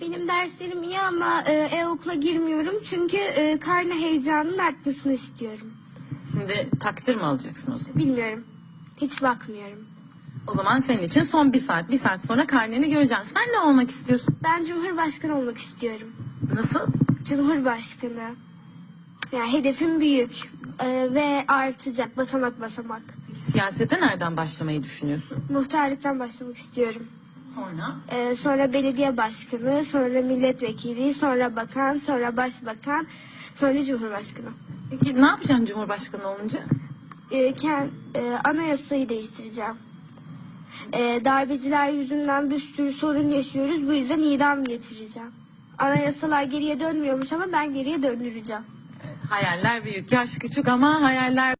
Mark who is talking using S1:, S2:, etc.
S1: Benim derslerim iyi ama e, e-okula girmiyorum çünkü e, karne heyecanının artmasını istiyorum.
S2: Şimdi takdir mi alacaksın o zaman?
S1: Bilmiyorum. Hiç bakmıyorum.
S2: O zaman senin için son bir saat. Bir saat sonra karneni göreceksin. Sen ne olmak istiyorsun?
S1: Ben Cumhurbaşkanı olmak istiyorum.
S2: Nasıl?
S1: Cumhurbaşkanı. Yani hedefim büyük e, ve artacak basamak basamak.
S2: Siyasete nereden başlamayı düşünüyorsun?
S1: Muhtarlıktan başlamak istiyorum.
S2: Sonra?
S1: E, sonra belediye başkanı, sonra milletvekili, sonra bakan, sonra başbakan, sonra cumhurbaşkanı.
S2: Peki ne yapacaksın Cumhurbaşkanı olunca?
S1: E, kend, e, anayasayı değiştireceğim. E, darbeciler yüzünden bir sürü sorun yaşıyoruz. Bu yüzden idam getireceğim. Anayasalar geriye dönmüyormuş ama ben geriye döndüreceğim.
S2: Hayaller büyük, yaş küçük ama hayaller